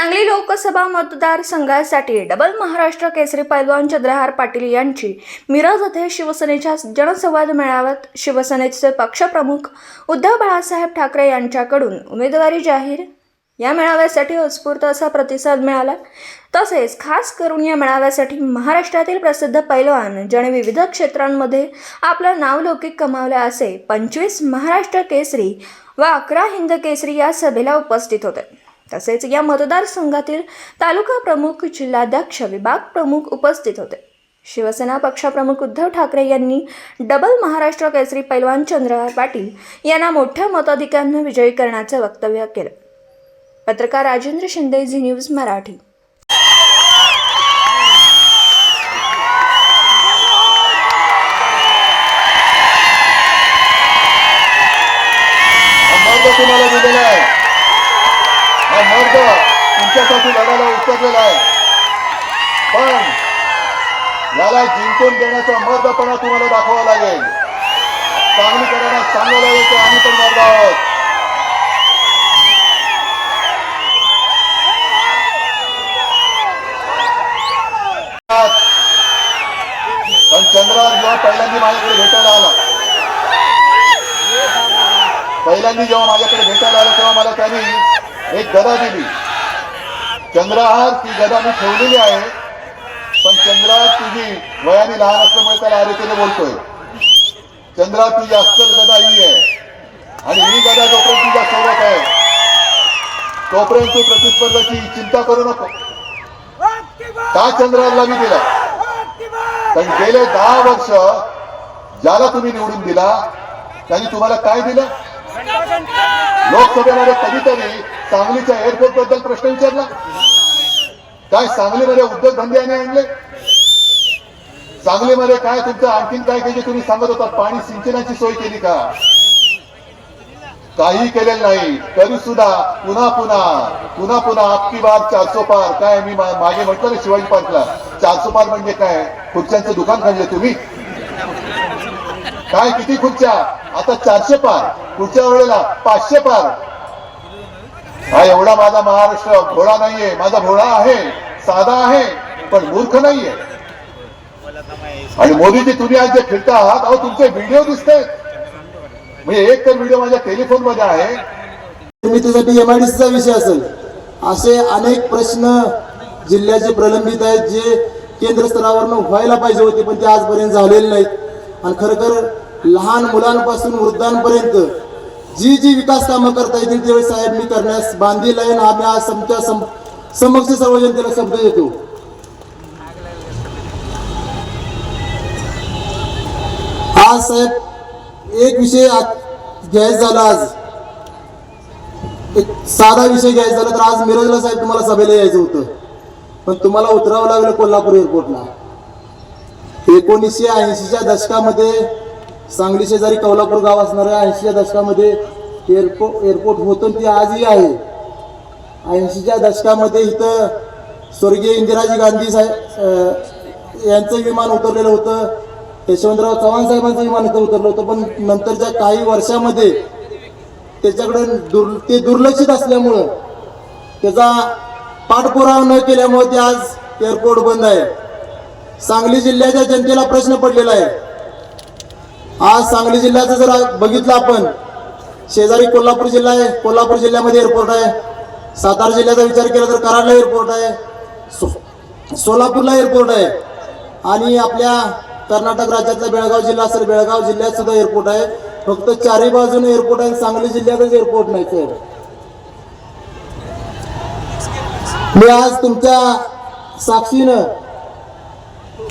सांगली लोकसभा मतदारसंघासाठी डबल महाराष्ट्र केसरी पैलवान चंद्रहार पाटील यांची मिरज येथे शिवसेनेच्या जनसंवाद मेळाव्यात शिवसेनेचे पक्षप्रमुख उद्धव बाळासाहेब ठाकरे यांच्याकडून उमेदवारी जाहीर. या मेळाव्यासाठी उत्स्फूर्त असा प्रतिसाद मिळाला. तसेच खास करून या मेळाव्यासाठी महाराष्ट्रातील प्रसिद्ध पैलवान ज्याने विविध क्षेत्रांमध्ये आपलं नावलौकिक कमावलं असे पंचवीस महाराष्ट्र केसरी व अकरा हिंद केसरी या सभेला उपस्थित होते. तसेच या मतदारसंघातील तालुका प्रमुख जिल्हाध्यक्ष विभाग प्रमुख उपस्थित होते. शिवसेना पक्षप्रमुख उद्धव ठाकरे यांनी डबल महाराष्ट्र केसरी पैलवान चंद्रहार पाटील यांना मोठ्या मताधिक्यानं विजयी करण्याचं वक्तव्य केलं. पत्रकार राजेंद्र शिंदे झी न्यूज मराठी. तुम्हाला दिलेला आहे. हा मर्द तुमच्यासाठी लढायला उतरलेला आहे. पण याला जिंकून देण्याचा मर्दपणा तुम्हाला दाखवावा लागेल. चांगलीकरांना सांगायला लागेल की आम्ही पण मर्द आहोत. पण चंद्रा जेव्हा पहिल्यांदा माझ्याकडे भेटायला आला पहिल्यांदा जेव्हा माझ्याकडे भेटायला आला तेव्हा मला त्यांनी एक गदा दिली. चंद्रहार ती गदा मी ठेवलेली आहे. पण चंद्रहार तुझी वयाने लहान असल्यामुळे त्याला आरेतीने बोलतोय. चंद्रा तुझी अस्सल गदा ही आहे. आणि ही गदा जोपर्यंत तुझ्या सोबत आहे तोपर्यंत तू प्रतिस्पर्धाची चिंता करू नको. का चंद्राला मी दिला पण गेले दहा वर्ष ज्याला तुम्ही निवडून दिला त्यांनी तुम्हाला काय दिलं? लोकसभेमध्ये कधीतरी सांगलीच्या एअरपोर्टबद्दल प्रश्न विचारला. काय सांगलीमध्ये उद्योगधंदे आणले? सांगलीमध्ये काय तुमचं आणखीन काय काही जे तुम्ही सांगत होता पाणी सिंचनाची सोय केली का? काही केलेलं नाही तरी सुद्धा पुन्हा पुन्हा पुन्हा पुन्हा आपकी बार चारसो पार. काय मी मागे म्हटलं ना शिवाजी पार्कला चारसो पार म्हणजे काय? खुर्च्यांचं दुकान काढले तुम्ही? काय किती खुर्च्या? आता चारशे पार. पुढच्या वेळेला पाचशे पार. हा एवढा माझा महाराष्ट्र भोळा नाहीये. माझा भोळा आहे साधा आहे पण मूर्ख नाहीये. आणि मोदीजी तुम्ही आज जे फिरता आहात अहो तुमचे व्हिडिओ दिसत. म्हणजे एक तर व्हिडिओ माझ्या टेलिफोनमध्ये आहे निर्मितीसाठी एमआयडीसीचा विषय असेल. असे अनेक प्रश्न जिल्ह्याचे प्रलंबित आहेत जे केंद्र स्तरावरनं व्हायला पाहिजे होते पण ते आजपर्यंत झालेले नाहीत. आणि खरं लहान मुलांपासून वृद्धांपर्यंत जी जी विकास कामं करता येतील त्यावेळी साहेब मी करण्यास बांधील आहे आणि आम्ही आज समच्या सम समक्ष सर्व जनतेला शब्द देतो. आज साहेब एक विषय घ्यायचा झाला आज. एक साधा विषय घ्यायचा झाला तर आज मिरजला साहेब तुम्हाला सभेला यायचं होतं. पण तुम्हाला उतरावं लागलं कोल्हापूर एअरपोर्टला एकोणीसशे ऐंशीच्या दशकामध्ये सांगली शेजारी कोल्हापूर गाव असणाऱ्या ऐंशीच्या दशकामध्ये एअरपोर्ट एअरपोर्ट होतं ते आजही आहे. ऐंशीच्या दशकामध्ये इथं स्वर्गीय इंदिराजी गांधी साहेब यांचं विमान उतरलेलं होतं. यशवंतराव चव्हाण साहेबांचं विमान इथं उतरलं होतं. पण नंतरच्या काही वर्षामध्ये त्याच्याकडे दुर् ते दुर्लक्षित असल्यामुळं त्याचा पाठपुरावा न केल्यामुळे ते आज एअरपोर्ट बंद आहे. सांगली जिल्ह्याच्या जनतेला प्रश्न पडलेला आहे. आज सांगली जिल्ह्याचं जर बघितलं आपण शेजारी कोल्हापूर जिल्हा आहे कोल्हापूर जिल्ह्यामध्ये एअरपोर्ट आहे. सातारा जिल्ह्याचा विचार केला तर कराडला एअरपोर्ट आहे. सो सोलापूरला एअरपोर्ट आहे. आणि आपल्या कर्नाटक राज्यातला बेळगाव जिल्हा असेल बेळगाव जिल्ह्यात सुद्धा एअरपोर्ट आहे. फक्त चारही बाजूने एअरपोर्ट आहे सांगली जिल्ह्यातच एअरपोर्ट नाही साहेब मी आज तुमच्या साक्षीनं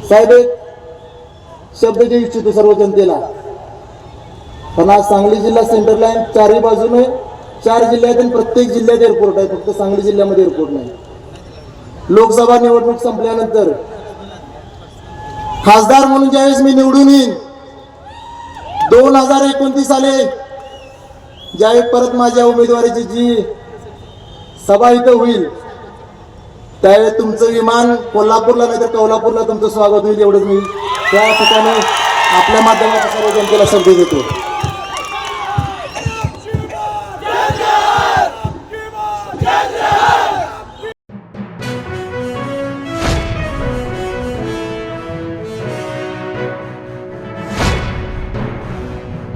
साहेब एक शब्द देऊ इच्छितो सर्व जनतेला. पण आज सांगली जिल्हा सेंटरला आहे चारही बाजूने चार जिल्ह्यात आणि प्रत्येक जिल्ह्यात एअरपोर्ट आहे. फक्त सांगली जिल्ह्यामध्ये एअरपोर्ट नाही. लोकसभा निवडणूक संपल्यानंतर खासदार म्हणून ज्यावेळेस मी निवडून येईन दोन हजार एकोणतीस साले ज्यावेळी परत माझ्या उमेदवारीची जी सभा इथं होईल त्यावेळेस तुमचं विमान कोल्हापूरला नाही तर कोल्हापूरला तुमचं स्वागत होईल एवढंच मी. त्या ठिकाणी आपल्या माध्यमातून सर्व जनतेला संधी देतो